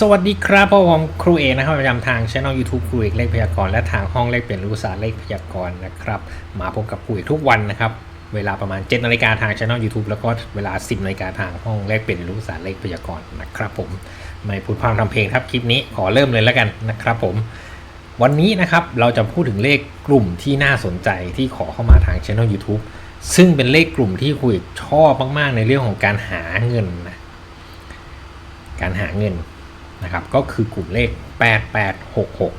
สวัสดีครับพ่อผมครูเอกนะครับประจำทางช่อง YouTube ครูเอกเลขพยากรณ์และทางห้องเลขเปลี่ยนรู้ศาสตร์เลขพยากรณ์นะครับ มาพบกับครูเอกทุกวันนะครับ เวลาประมาณ7นาฬิกาทางช่อง YouTube แล้วก็เวลา 10นาฬิกาทางห้องเลขเปลี่ยนรู้ศาสตร์เลขพยากรณ์นะครับ ผมไม่พูดพร่ำทำเพลงครับคลิปนี้ขอเริ่มเลยแล้วกันนะครับ ผม วันนี้นะครับเราจะพูดถึงเลขกลุ่มที่น่าสนใจที่ขอเข้ามาทางช่อง YouTube ซึ่งเป็นเลขกลุ่มที่ครูเอกชอบมากๆในเรื่องของการหาเงินนะการหาเงิน นะครับ ก็คือกลุ่มเลข 8866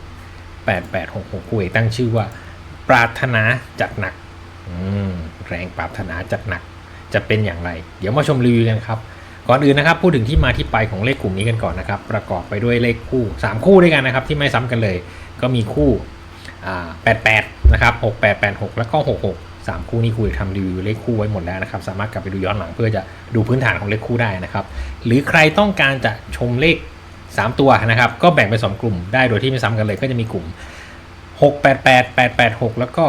8866คุยตั้งชื่อว่า ปรารถนาจัดหนักแรงปรารถนาจัดหนัก จะเป็นอย่างไร เดี๋ยวมาชมรีวิวกันครับ ก่อนอื่นนะครับพูดถึงที่มาที่ไปของเลขกลุ่มนี้กันก่อนนะครับ ประกอบไปด้วยเลขคู่ 3 คู่ด้วยกันนะครับ ที่ไม่ซ้ำกันเลย ก็มีคู่88นะครับ6886 แล้วก็ 66 3 คู่นี้คุยทำรีวิวเลขคู่ไว้หมดแล้วนะครับ สามารถกลับไปดูย้อนหลังเพื่อจะดูพื้นฐานของเลขคู่ได้นะครับ หรือใครต้องการจะชมเลข 3 ตัวนะครับ ก็แบ่งเป็น2กลุ่มได้โดยที่ไม่ซ้ำกันเลยก็จะมีกลุ่ม 688 886 แล้วก็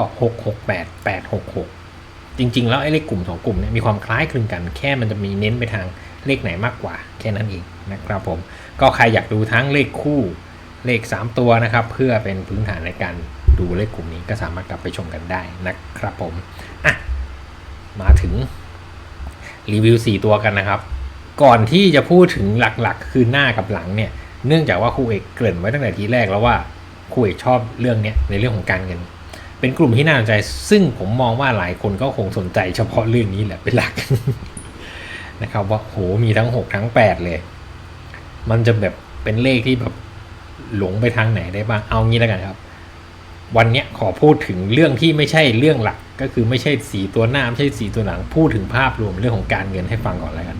668 866 จริง ๆ แล้วไอ้เลขกลุ่ม2กลุ่มเนี่ยมีความคล้ายคลึงกัน แค่มันจะมีเน้นไปทางเลขไหนมากกว่าแค่นั้นเองนะครับผม ก็ใครอยากดูทั้งเลขคู่เลข 3 ตัวนะครับ เพื่อเป็นพื้นฐานในการดูเลขกลุ่มนี้ก็สามารถกลับไปชมกันได้นะครับผมอะมาถึงรีวิว 4 ตัวกันนะครับ ก่อนที่จะพูดถึงหลักๆ คือหน้ากับหลังเนี่ย เนื่องจากว่าครูเอกเกริ่นไว้ตั้งแต่ทีแรกแล้วว่าครูเอกชอบเรื่องนี้ในเรื่องของการเงิน เป็นกลุ่มที่น่าสนใจ ซึ่งผมมองว่าหลายคนก็คงสนใจเฉพาะเรื่องนี้แหละเป็นหลักนะครับว่าโหมีทั้ง 6 ทั้ง 8 เลย มันจะแบบเป็นเลขที่แบบหลงไปทางไหนได้บ้าง เอางี้แล้วกันครับ วันนี้ขอพูดถึงเรื่องที่ไม่ใช่เรื่องหลัก ก็คือไม่ใช่สีตัวหน้าไม่ใช่สีตัวหลัง พูดถึงภาพรวมเรื่องของการเงินให้ฟังก่อนแล้วกัน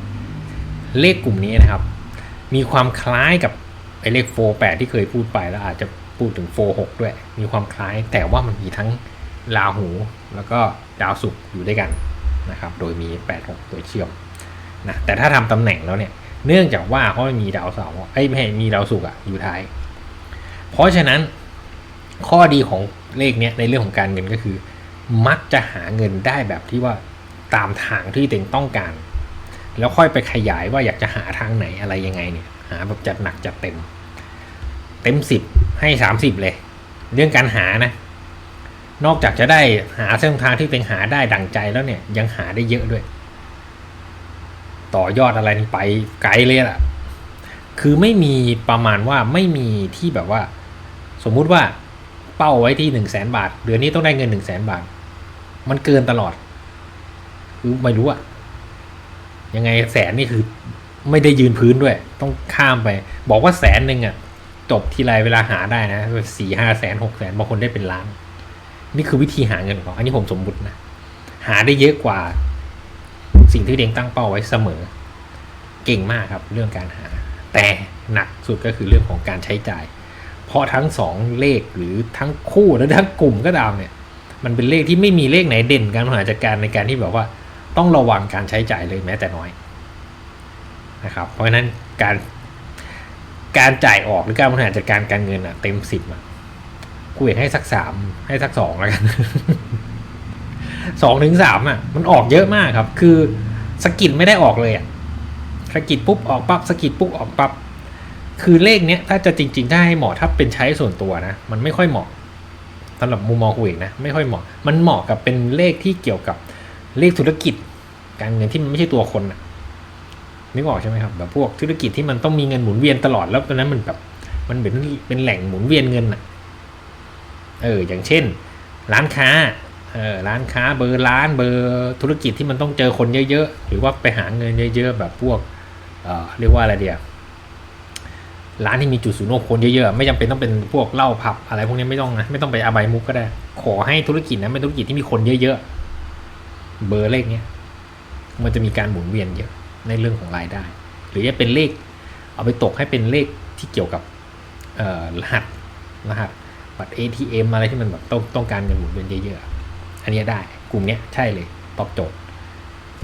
เลขกลุ่มนี้นะครับ มีความคล้ายกับไอ้เลขโฟแปดที่เคยพูดไปแล้วอาจจะพูดถึงโฟหกด้วย มีความคล้ายแต่ว่ามันมีทั้งราหู แล้วก็ดาวศุกร์อยู่ด้วยกันนะครับ โดยมี 8 6 ตัวเชื่อมนะแต่ถ้าทำตำแหน่งแล้วเนี่ย เนื่องจากว่าเขามีดาวเสาร์ไอ้ไม่มีดาวศุกร์อะอยู่ท้าย เพราะฉะนั้นข้อดีของเลขเนี้ยในเรื่องของการเงินก็คือ มักจะหาเงินได้แบบที่ว่าตามทางที่ตัวเองต้องการ แล้วค่อยไปขยายว่าอยากจะหาทางไหนอะไรยังไงเนี่ยหาแบบจัดหนักจัดเต็ม เต็มสิบให้สามสิบเลย เรื่องการหานะ นอกจากจะได้หาเส้นทางที่ตัวเองหาได้ดั่งใจแล้วเนี่ย ยังหาได้เยอะด้วย ต่อยอดอะไรไปไกลเลยล่ะ คือไม่มีประมาณว่าไม่มีที่แบบว่า สมมุติว่าเป้าไว้ที่หนึ่งแสนบาท เดือนนี้ต้องได้เงินหนึ่งแสนบาท มันเกินตลอด คือไม่รู้อะ ยังไงแสนนี่คือไม่ได้ยืนพื้นด้วย ต้องข้ามไป บอกว่าแสนหนึ่งอะจบทีไรเวลาหาได้นะสี่ห้าแสนหกแสนบางคนได้เป็นล้าน นี่คือวิธีหาเงินของอันนี้ผมสมมุตินะ หาได้เยอะกว่า สิ่งที่เด็งตั้งเป้าไว้เสมอ เก่งมากครับเรื่องการหา แต่หนักสุดก็คือเรื่องของการใช้จ่าย เพราะทั้งสองเลขหรือทั้งคู่และทั้งกลุ่มก็ตามเนี่ย มันเป็นเลขที่ไม่มีเลขไหนเด่นการบริหารจัดการในการที่แบบว่า ต้องระวังการใช้จ่ายเลยแม้แต่น้อยนะครับเพราะฉะนั้นการการจ่ายออกหรือการบริหารจัดการการเงินอะเต็มสิบอะกูเอกให้สักสามให้สักสองแล้วกันสองถึงสามอะมันออกเยอะมากครับ คือสกิดไม่ได้ออกเลยอะสกิดปุ๊บออกปั๊บสกิดปุ๊บออกปั๊บคือเลขเนี้ยถ้าจะจริงๆถ้าให้เหมาะถ้าเป็นใช้ส่วนตัวนะ มันไม่ค่อยเหมาะสำหรับมุมมองกูเอกนะ ไม่ค่อยเหมาะ มันเหมาะกับเป็นเลขที่เกี่ยวกับ เลขธุรกิจ การเงินที่มันไม่ใช่ตัวคนอะนึกออกใช่ไหมครับแบบพวกธุรกิจที่มันต้องมีเงินหมุนเวียนตลอดแล้วตอนนั้นมันแบบมันเป็นเป็นแหล่งหมุนเวียนเงินอะเอออย่างเช่น ร้านค้าเออร้านค้าเบอร์ร้านเบอร์ธุรกิจที่มันต้องเจอคนเยอะๆหรือว่าไปหาเงินเยอะ ๆ แบบพวกเออเรียกว่าอะไรเดียวร้านที่มีจุดศูนย์รวมคนเยอะๆไม่จำเป็นต้องเป็นพวกเหล้าผับอะไรพวกนี้ไม่ต้องนะไม่ต้องไปอาบายมุกก็ได้ ขอให้ธุรกิจนะเป็นธุรกิจที่มีคนเยอะๆ เบอร์เลขเนี้ยมันจะมีการหมุนเวียนเยอะในเรื่องของรายได้ หรือจะเป็นเลข เอาไปตกให้เป็นเลขที่เกี่ยวกับรหัสรหัสบัตร ATM อะไรที่มันแบบต้องต้องการเงินหมุนเวียนเยอะๆอันนี้ได้กลุ่มเนี้ยใช่เลยตอบโจทย์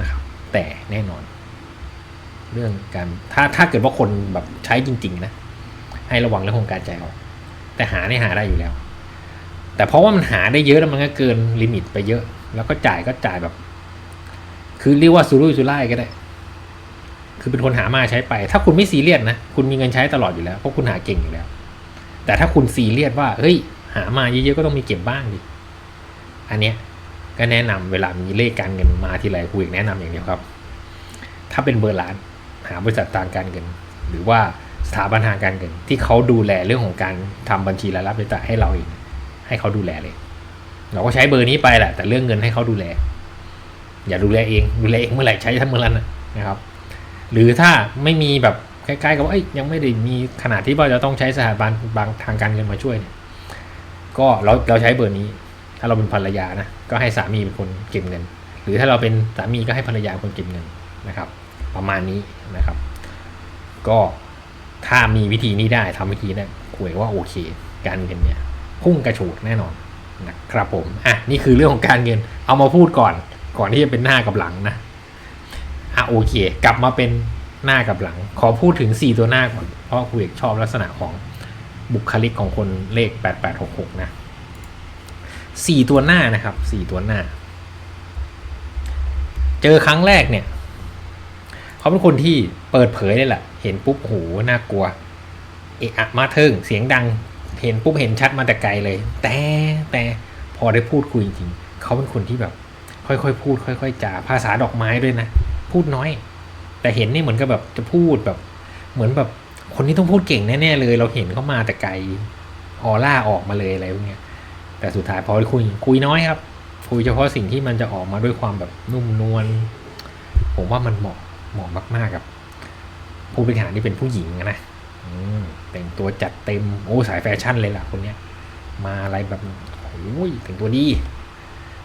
นะครับ แต่แน่นอน เรื่องการถ้าถ้าเกิดว่าคนแบบใช้จริง ๆ นะ ให้ระวังเรื่องของการจ่ายออก แต่หาเนี่ยหาได้อยู่แล้ว แต่เพราะว่ามันหาได้เยอะแล้วมันก็เกินลิมิตไปเยอะ แล้วก็จ่ายก็จ่ายแบบ คือเรียกว่าสุรุ่ยสุร่ายก็ได้ คือเป็นคนหามาใช้ไป ถ้าคุณไม่ซีเรียสนะ คุณมีเงินใช้ตลอดอยู่แล้วเพราะคุณหาเก่งอยู่แล้ว แต่ถ้าคุณซีเรียสว่า เฮ้ย หามาเยอะๆก็ต้องมีเก็บบ้างดิ อันเนี้ยก็แนะนำเวลามีเลขการเงินมาทีไรคุยแนะนำอย่างเดียวครับ ถ้าเป็นเบอร์ร้าน หาบริษัททางการเงิน หรือว่าสถาบันทางการเงิน ที่เขาดูแลเรื่องของการทำบัญชีรายรับรายจ่ายให้เราเองให้เขาดูแลเลย เราก็ใช้เบอร์นี้ไปแหละ แต่เรื่องเงินให้เขาดูแล อย่าดูแลเอง ดูแลเองเมื่อไหร่ใช้ทั้งเมื่อนั้นนะครับ หรือถ้าไม่มีแบบใกล้ๆกับว่ายยังไม่ได้มีขนาดที่ว่าจะต้องใช้สถาบันบางทางการเงินมาช่วยเนี่ยก็เราเราใช้เบอร์นี้ ถ้าเราเป็นภรรยานะก็ให้สามีเป็นคนเก็บเงิน หรือถ้าเราเป็นสามีก็ให้ภรรยาเป็นคนเก็บเงินนะครับ ประมาณนี้นะครับ ก็ถ้ามีวิธีนี้ได้ทำวิธีนี้คุยว่าโอเค การเงินเนี่ยพุ่งกระฉูดแน่นอน นะครับผมอะนี่คือเรื่องของการเงิน เอามาพูดก่อน ก่อนที่จะเป็นหน้ากับหลังนะอะโอเค กลับมาเป็นหน้ากับหลัง ขอพูดถึง 4 ตัวหน้าก่อน เพราะคุยเอกชอบลักษณะของบุคลิกของคนเลข 8866 นะ 4 ตัวหน้านะครับ 4 ตัวหน้า เจอครั้งแรกเนี่ย เขาเป็นคนที่เปิดเผยเลยแหละ เห็นปุ๊บโหน่ากลัว เอะอะมาเทิง เสียงดัง เห็นปุ๊บเห็นชัดมาแต่ไกลเลย แต่แต่พอได้พูดคุยจริงๆเขาเป็นคนที่แบบ ค่อยๆพูด ค่อยๆจาภาษาดอกไม้ด้วยนะ พูดน้อย แต่เห็นนี่เหมือนกับแบบจะพูดแบบ เหมือนแบบคนที่ต้องพูดเก่งแน่ๆเลย เราเห็นเขามาแต่ไกลออร่าออกมาเลยอะไรพวกเนี้ยแต่สุดท้ายพอคุยคุยน้อยครับ คุยเฉพาะสิ่งที่มันจะออกมาด้วยความแบบนุ่มนวลผมว่ามันเหมาะเหมาะมากๆกับผู้บริหารที่เป็นผู้หญิงนะ แต่งตัวจัดเต็มโอ้สายแฟชั่นเลยล่ะคนเนี้ย มาอะไรแบบโอ้ยแต่งตัวดี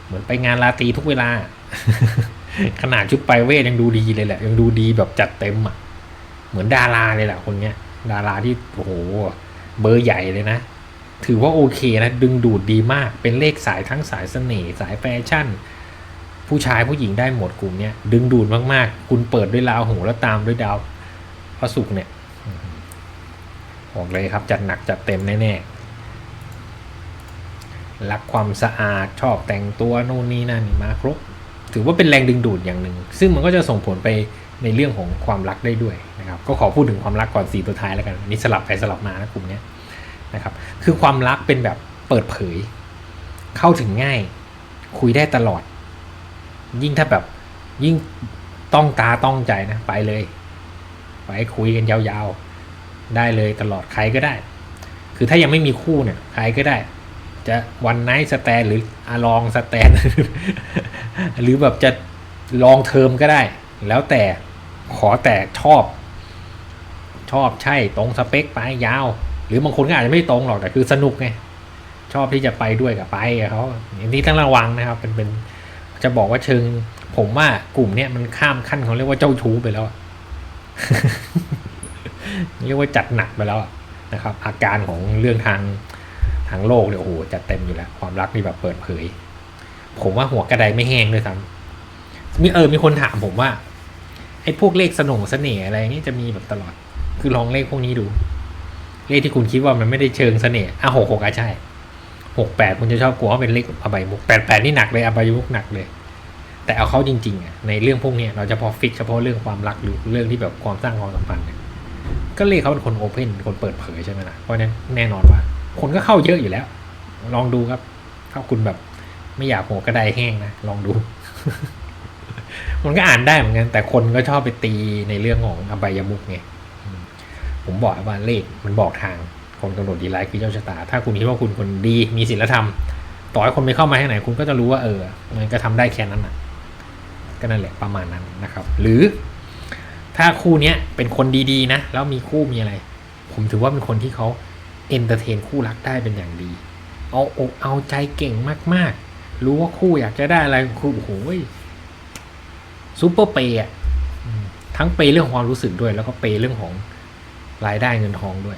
เหมือนไปงานลาตรีทุกเวลา ขนาดชุดไปเวทยังดูดีเลยแหละ ยังดูดีแบบจัดเต็มอะ เหมือนดาราเลยแหละคนเนี้ย ดาราที่โอ้โหเบอร์ใหญ่เลยนะ ถือว่าโอเคนะ ดึงดูดดีมากเป็นเลขสายทั้งสายเสน่ห์สายแฟชั่น ผู้ชายผู้หญิงได้หมดกลุ่มเนี้ยดึงดูดมากๆ คุณเปิดด้วยลาวหูแล้วตามด้วยดาวพระศุกร์เนี่ย บอกเลยครับจัดหนักจัดเต็มแน่ๆ รักความสะอาดชอบแต่งตัวนู่นนี่นั่นมาครบ ถือว่าเป็นแรงดึงดูดอย่างหนึ่ง ซึ่งมันก็จะส่งผลไปในเรื่องของความรักได้ด้วยนะครับก็ขอพูดถึงความรักก่อนสี่ตัวท้ายแล้วกันนนี้สลับไปสลับมานะกลุ่มนี้นะครับคือความรักเป็นแบบเปิดเผย เข้าถึงง่าย คุยได้ตลอด ยิ่งถ้าแบบยิ่งต้องตาต้องใจนะไปเลย ไปคุยกันยาวๆ ได้เลยตลอดใครก็ได้ คือถ้ายังไม่มีคู่เนี่ยใครก็ได้ จะวันไนท์สแตนหรืออาลองสแตนหรือแบบจะลองเทอมก็ได้ แล้วแต่ขอแต่ชอบ ชอบใช่ตรงสเปคไปยาว หรือบางคนก็อาจจะไม่ตรงหรอกแต่คือสนุกไงชอบที่จะไปด้วยกับไปเขาอันนี้ต้องระวังนะครับเป็นเป็นจะบอกว่าเชิง ผมว่ากลุ่มเนี้ยมันข้ามขั้นเขาเรียกว่าเจ้าชู้ไปแล้ว เรียกว่าจัดหนักไปแล้วนะครับ อาการของเรื่องทางทางโลกเนี่ยโอ้โหจัดเต็มอยู่แล้ว ความรักนี่แบบเปิดเผย ผมว่าหัวกระไดไม่แห้งด้วยซ้ำมีเออมีคนถามผมว่าไอ้พวกเลขสนงเสน่ห์อะไรอย่างนี้จะมีแบบตลอด คือลองเลขพวกนี้ดู เลขที่คุณคิดว่ามันไม่ได้เชิงเสน่ห์อะหกหกอะใช่หกแปดคุณจะชอบกลัวว่าเป็นเลขอบายมุกแปดแปดนี่หนักเลยอบายมุกหนักเลย แต่เอาเขาจริงๆอะในเรื่องพวกนี้เราจะพอฟิกเฉพาะเรื่องความรักหรือเรื่องที่แบบความสร้างความสัมพันธ์เนี่ย ก็เลขเขาเป็นคนโอเพนคนเปิดเผยใช่ไหมล่ะเพราะนั้นแน่นอนว่า คนก็เข้าเยอะอยู่แล้ว ลองดูครับ ถ้าคุณแบบ ไม่อยากหัวกระไดแห้งนะ ลองดู มันก็อ่านได้เหมือนกัน แต่คนก็ชอบไปตีในเรื่องของอบายมุกไงผมบอกว่าเลขมันบอกทาง คนกำหนดดีไลท์คือเจ้าชะตา ถ้าคุณคิดว่าคุณคนดีมีศีลธรรม ต่อให้คนไม่เข้ามาที่ไหน คุณก็จะรู้ว่าเออ มันก็ทำได้แค่นั้นอะ ก็นั่นแหละประมาณนั้นนะครับ หรือ ถ้าคู่เนี้ยเป็นคนดีๆนะ แล้วมีคู่มีอะไร ผมถือว่าเป็นคนที่เขาเอนเตอร์เทนคู่รักได้เป็นอย่างดี เอาอกเอาใจเก่งมากๆ รู้ว่าคู่อยากจะได้อะไรคือโอ้โหซูเปอร์เปย์อะทั้งเปย์เรื่องความรู้สึกด้วย แล้วก็เปย์เรื่องของรายได้เงินทองด้วย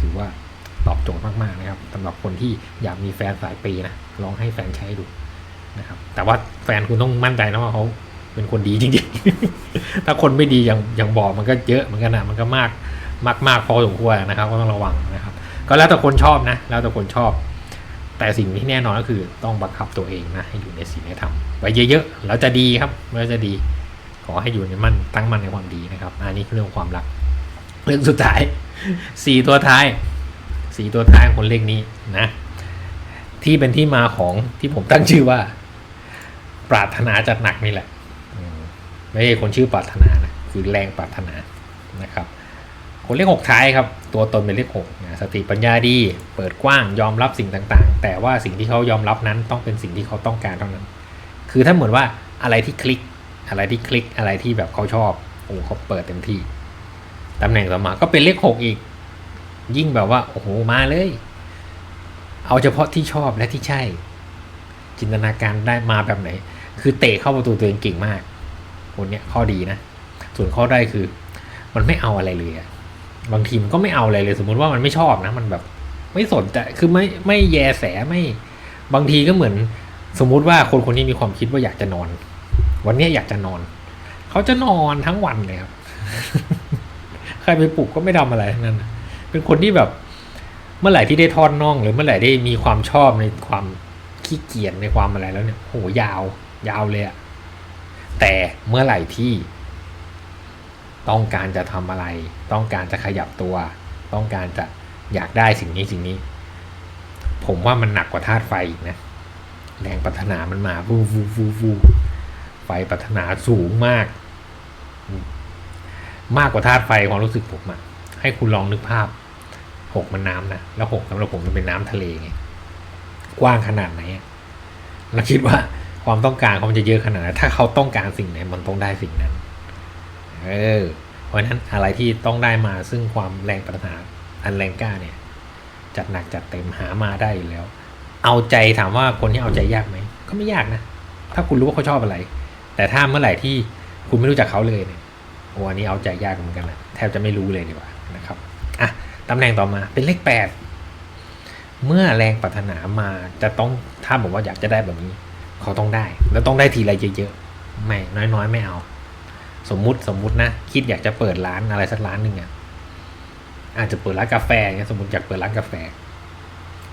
ถือว่าตอบโจทย์มากๆนะครับสำหรับคนที่อยากมีแฟนสายเปย์นะลองให้แฟนใช้ดูนะครับ แต่ว่าแฟนคุณต้องมั่นใจนะว่าเขา เป็นคนดีจริงๆ ถ้าคนไม่ดีอย่างอย่างบอกมันก็เยอะเหมือนกันนะมันก็มากมากมากพอสมควรนะครับ ก็ต้องระวังนะครับ ก็แล้วแต่คนชอบนะ แล้วแต่คนชอบ แต่สิ่งที่แน่นอนก็คือต้องบังคับตัวเองนะให้อยู่ในศีลในธรรมไว้เยอะๆแล้วจะดีครับแล้วจะดี ขอให้อยู่ในมั่นตั้งมั่นในความดีนะครับอันนี้เรื่องความรัก เรื่องสุดท้ายสี่ตัวท้ายสี่ตัวท้ายของคนเลขนี้นะ ที่เป็นที่มาของที่ผมตั้งชื่อว่า ปรารถนาจัดหนักนี่แหละ ไม่ใช่คนชื่อปรารถนานะคือแรงปรารถนานะครับ คนเลขหกท้ายครับ ตัวตนเป็นเลขหกนะสติปัญญาดี เปิดกว้างยอมรับสิ่งต่างๆ แต่ว่าสิ่งที่เขายอมรับนั้นต้องเป็นสิ่งที่เขาต้องการเท่านั้น คือถ้าเหมือนว่าอะไรที่คลิกอะไรที่คลิกอะไรที่แบบเขาชอบโอ้เขาเปิดเต็มที่ตำแหน่งต่อมาก็เป็นเลขหกอีก ยิ่งแบบว่าโอ้โหมาเลย เอาเฉพาะที่ชอบและที่ใช่ จินตนาการได้มาแบบไหน คือเตะเข้าประตูตัวเองเก่งมาก คนเนี้ยข้อดีนะ ส่วนข้อได้คือ มันไม่เอาอะไรเลยอะบางทีมันก็ไม่เอาอะไรเลย สมมุติว่ามันไม่ชอบนะ มันแบบไม่สนใจคือไม่ไม่แยแสไม่ บางทีก็เหมือน สมมุติว่าคนคนนี้มีความคิดว่าอยากจะนอน วันนี้อยากจะนอน เขาจะนอนทั้งวันเลยครับใครไปปลุกก็ไม่ทำอะไรนั้นเป็นคนที่แบบ เมื่อไหร่ที่ได้ทอดน่อง หรือเมื่อไหร่ได้มีความชอบในความขี้เกียจในความอะไรแล้วเนี่ยโหยาว ยาวเลยอะ แต่เมื่อไหร่ที่ต้องการจะทำอะไร ต้องการจะขยับตัว ต้องการจะอยากได้สิ่งนี้สิ่งนี้ ผมว่ามันหนักกว่าธาตุไฟอีกนะ แรงปรารถนามันมาวูวูวูวูไฟปรารถนาสูงมาก มากกว่าธาตุไฟความรู้สึกผมอะให้คุณลองนึกภาพหกมันน้ำนะแล้วหกสำหรับผมมันเป็นน้ำทะเลไงกว้างขนาดไหนอะแล้วคิดว่า ความต้องการเขามันจะเยอะขนาดไหนถ้าเขาต้องการสิ่งไหนมันต้องได้สิ่งนั้น เออ เพราะนั้นอะไรที่ต้องได้มาซึ่งความแรงปรารถนาอันแรงกล้าเนี่ย จัดหนักจัดเต็มหามาได้อยู่แล้ว เอาใจถามว่าคนที่เอาใจยากไหมก็ไม่ยากนะ ถ้าคุณรู้ว่าเขาชอบอะไร แต่ถ้าเมื่อไหร่ที่คุณไม่รู้จักเขาเลยเนี่ยโอ้อันนี้เอาใจยากเหมือนกันแหละแทบจะไม่รู้เลยดีกว่านะครับอะตำแหน่งต่อมาเป็นเลขแปดเมื่อแรงปรารถนามาจะต้องถ้าบอกว่าอยากจะได้แบบนี้ เขาต้องได้ แล้วต้องได้ทีละเยอะๆไม่น้อยๆ ไม่เอา สมมุติสมมุตินะ คิดอยากจะเปิดร้านอะไรสักร้านหนึ่งอะอาจจะเปิดร้านกาแฟเงี้ยสมมติอยากเปิดร้านกาแฟ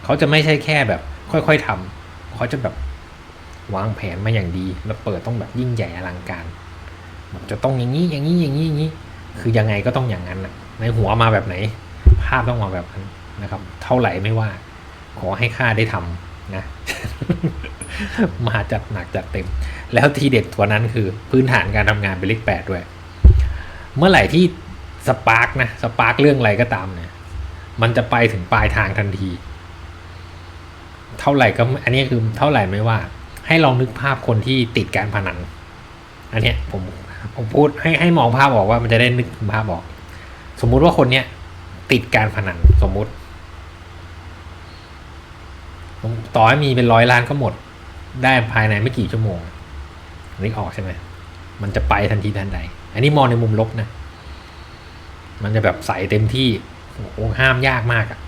เขาจะไม่ใช่แค่แบบ ค่อยๆทำเขาจะแบบวางแผนมาอย่างดี แล้วเปิดต้องแบบยิ่งใหญ่อลังการจะต้องอย่างนี้อย่างนี้อย่างนี้อย่างนี้ คือยังไงก็ต้องอย่างนั้นนะในหัวมาแบบไหน ภาพต้องมาแบบนั้นนะครับ เท่าไหร่ไม่ว่า ขอให้ข้าได้ทำ นะ มาจัดหนักจัดเต็ม แล้วทีเด็ดตัวนั้นคือพื้นฐานการทำงานเป็นเลขแปดด้วย เมื่อไหร่ที่สปาร์กนะสปาร์กเรื่องอะไรก็ตามเนี่ยมันจะไปถึงปลายทางทันที เท่าไหร่ก็อันนี้คือเท่าไหร่ไม่ว่า ให้ลองนึกภาพคนที่ติดการพนัน อันเนี้ยผมผมพูดให้ให้มองภาพออกว่ามันจะได้นึกภาพออก สมมุติว่าคนเนี้ยติดการพนันสมมุติ ต่อให้มีเป็นร้อยล้านก็หมด ได้ภายในไม่กี่ชั่วโมงนึกออกใช่ไหมมันจะไปทันทีทันใด อันนี้มองในมุมลบนะ มันจะแบบใส่เต็มที่โอ้ห้ามยากมากอะ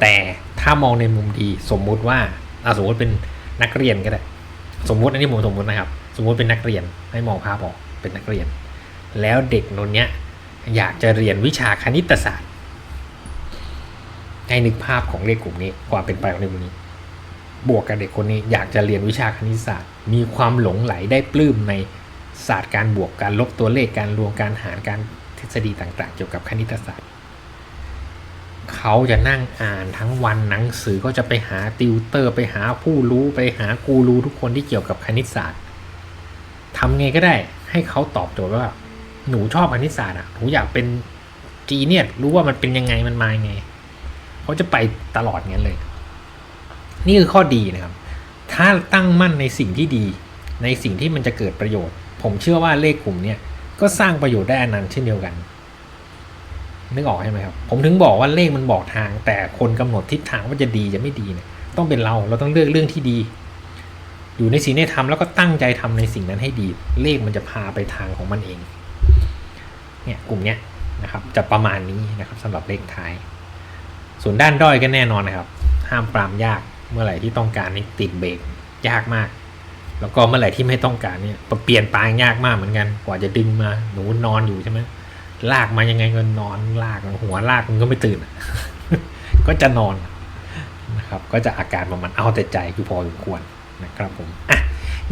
แต่ถ้ามองในมุมดีสมมุติว่าอะสมมติเป็นนักเรียนก็ได้ สมมุติอันนี้ผมสมมุตินะครับ สมมุติเป็นนักเรียนให้มองภาพออกเป็นนักเรียน แล้วเด็กนนเนี้ยอยากจะเรียนวิชาคณิตศาสตร์ให้นึกภาพของเลขกลุ่มนี้ความเป็นไปของเลขกลุ่มนี้ บวกกับเด็กคนนี้อยากจะเรียนวิชาคณิตศาสตร์ มีความหลงไหลได้ปลื้มในศาสตร์การบวกการลบตัวเลขการรวมการหารการทฤษฎีต่างๆ เกี่ยวกับคณิตศาสตร์ เขาจะนั่งอ่านทั้งวันหนังสือก็จะไปหาติวเตอร์ ไปหาผู้รู้ไปหากูรูทุกคนที่เกี่ยวกับคณิตศาสตร์ทำไงก็ได้ให้เขาตอบโจทย์ว่า หนูชอบคณิตศาสตร์อะหนูอยากเป็นจีเนียรู้ว่ามันเป็นยังไงมันมาไง เขาจะไปตลอดงั้นเลย นี่คือข้อดีนะครับ ถ้าตั้งมั่นในสิ่งที่ดี ในสิ่งที่มันจะเกิดประโยชน์ ผมเชื่อว่าเลขกลุ่มเนี้ยก็สร้างประโยชน์ได้อันนั้นเช่นเดียวกันนึกออกใช่ไหมครับ ผมถึงบอกว่าเลขมันบอกทาง แต่คนกำหนดทิศทางว่าจะดีจะไม่ดีเนี่ยต้องเป็นเราเราต้องเลือกเรื่องที่ดี อยู่ในสิ่งที่ทำแล้วก็ตั้งใจทำในสิ่งนั้นให้ดี เลขมันจะพาไปทางของมันเองเนี่ยกลุ่มเนี้ยนะครับจะประมาณนี้นะครับสำหรับเลขท้าย ส่วนด้านด้อยก็แน่นอนนะครับ ห้ามปรามยาก เมื่อไหร่ที่ต้องการนี่ติดเบรกยากมาก แล้วก็เมื่อไหร่ที่ไม่ต้องการเนี่ยเปลี่ยนปลางยากมากเหมือนกัน กว่าจะดึงมาหนูนอนอยู่ใช่ไหมลากมายังไงก็นอนลากหัวลากมันก็ไม่ตื่น ก็จะนอนนะครับ ก็จะอาการประมาณเอาแต่ใจคือพอสมควรนะครับผมอะ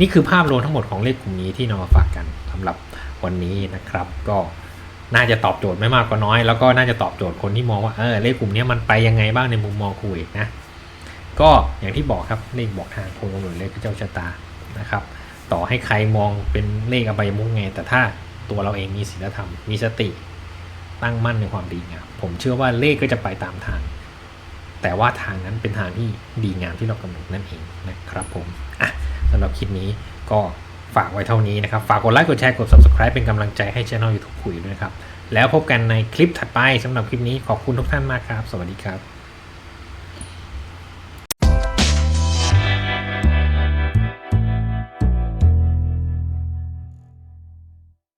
นี่คือภาพรวมทั้งหมดของเลขกลุ่มนี้ที่นำมาฝากกันสำหรับวันนี้นะครับ ก็น่าจะตอบโจทย์ไม่มากก็น้อย แล้วก็น่าจะตอบโจทย์คนที่มองว่าเออเลขกลุ่มนี้มันไปยังไงบ้างในมุมมองครูเอกนะ ก็อย่างที่บอกครับเลขบอกทางคงกำหนดเลขพระเจ้าชะตานะครับ ต่อให้ใครมองเป็นเลขอบายมุกไง แต่ถ้าตัวเราเองมีศีลธรรมมีสติตั้งมั่นในความดีงามผมเชื่อว่าเลขก็จะไปตามทาง แต่ว่าทางนั้นเป็นทางที่ดีงามที่เรากำหนดนั่นเองนะครับผมอะสำหรับคลิปนี้ก็ฝากไว้เท่านี้นะครับ ฝากกดไลค์กดแชร์กด subscribe เป็นกำลังใจให้ช่อง YouTube คุยด้วยนะครับ แล้วพบกันในคลิปถัดไปสำหรับคลิปนี้ขอบคุณทุกท่านมากครับ สวัสดีครับ